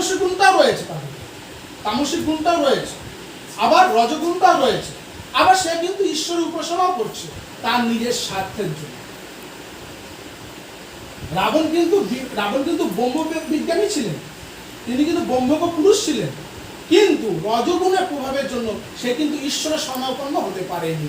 তামসিক গুণটাও রয়েছে মধ্যে। তামসিক গুণটাও রয়েছে। আবার রজগুণটাও রয়েছে। আবার সে কিন্তু ঈশ্বরের উপাসনাও করছে, তার নিজের স্বার্থের জন্য। রাবণ কিন্তু রাবণ কিন্তু ব্রহ্ম বিজ্ঞানী ছিলেন। তিনি কিন্তু ব্রহ্মজ্ঞ পুরুষ ছিলেন। কিন্তু রজগুণের প্রভাবের জন্য সে কিন্তু ঈশ্বরের স্বর্ণাপন্ন হতে পারেনি।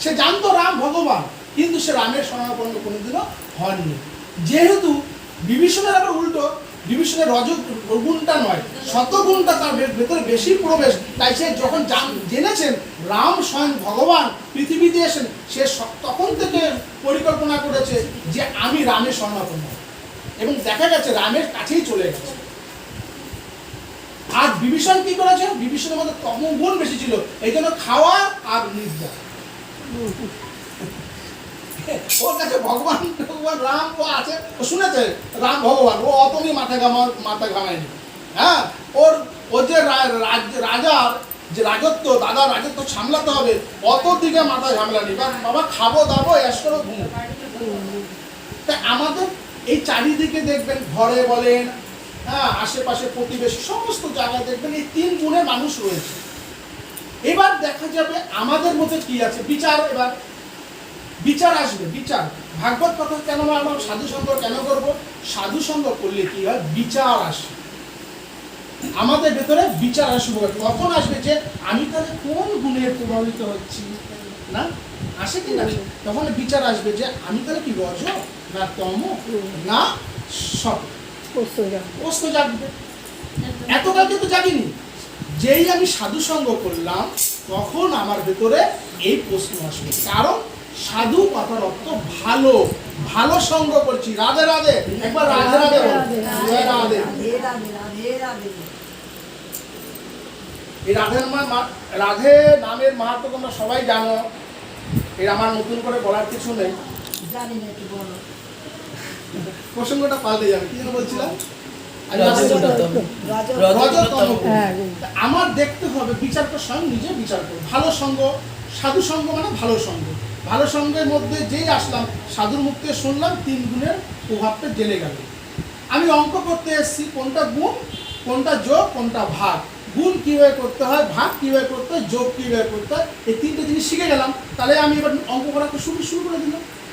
সে জানতো রাম ভগবান, কিন্তু সে রামের স্বর্ণাপন্ন কোনোদিনও হননি। যেহেতু বিভীষণের আবার উল্টো বিভীষণের রজ গুণটা নয় শতগুণটা তার ভেতরে বেশি প্রবেশ। তাই সে যখন জান- জেনেছেন রাম স্বয়ং ভগবান পৃথিবীতে এসেন সে তখন থেকে পরিকল্পনা করেছে যে আমি রামের হব। এবং দেখা গেছে রামের কাছেই চলে গেছে। আর বিভীষণ কি করেছে? বিভীষণের মধ্যে তমগুণ বেশি ছিল। এই জন্য খাওয়া আর নিদ্রা। ওর কাছে ভগবান ভগবান রাম ও আছে। শুনেছে, রাম ভগবান, ও মাথা ঘামা, মাথা ঘামায়নি। হ্যাঁ? ওর যে রাজার যে রাজত্ব রাজত্ব সামলাতে হবে অত দিকে মাথা ঝামেলানি বা বাবা, খাব, দাবো আমাদের এই চারিদিকে দেখবেন, ঘরে বলেন হ্যাঁ আশেপাশে প্রতিবেশী, সমস্ত জায়গায় দেখবেন এই তিন গুণের মানুষ রয়েছে। এবার দেখা যাবে আমাদের মধ্যে কি আছে? বিচার এবার বিচার আসবে বিচার। ভাগবত কথা কেন আমরা সাধু সঙ্গ কেন করব? সাধু সঙ্গ করলে কি হয়? বিচার আসে আমাদের ভেতরে বিচার আসবে। কখন আসবে যে আমি তাহলে কোন গুণে প্রভাবিত হচ্ছি? না? আসে কি না? তখন বিচার আসবে যে আমি তাহলে কি রজ না তম? না সব? প্রশ্ন জাগবে এতকাল কিন্তু জাগিনি। যেই আমি সাধু সঙ্গ করলাম তখন আমার ভেতরে এই প্রশ্ন আসবে। কারণ সাধু কথার অর্থ ভালো ভালো সঙ্গ করছি। রাধে রাধে একবার রাধে রাধে রাধে এই রাধে। নামের মা- রাধে নামের মাহাত্ম তোমরা সবাই জানো। এর আমার নতুন করে বলার কিছু নেই। প্রসঙ্গটা পাল্টে যাবে কি যেন বলছিলাম। হ্যাঁ, আমার দেখতে হবে বিচারটা স্বয়ং নিজে বিচার করো। ভালো সঙ্গ সাধু সঙ্গ মানে ভালো সঙ্গ। ভালো সঙ্গের মধ্যে যেই আসলাম, সাধুর মুখ শুনলাম, তিন গুণের প্রভাবটা জেলে গেল। আমি অঙ্ক করতে এসেছি, কোনটা গুণ, কোনটা যোগ, কোনটা ভাগ। গুণ কীভাবে করতে হয়, ভাগ কীভাবে করতে হয়, যোগ কীভাবে করতে হয়, এই তিনটে জিনিস শিখে গেলাম। তাহলে আমি এবার অঙ্ক করা শুরু শুরু করে দিলাম।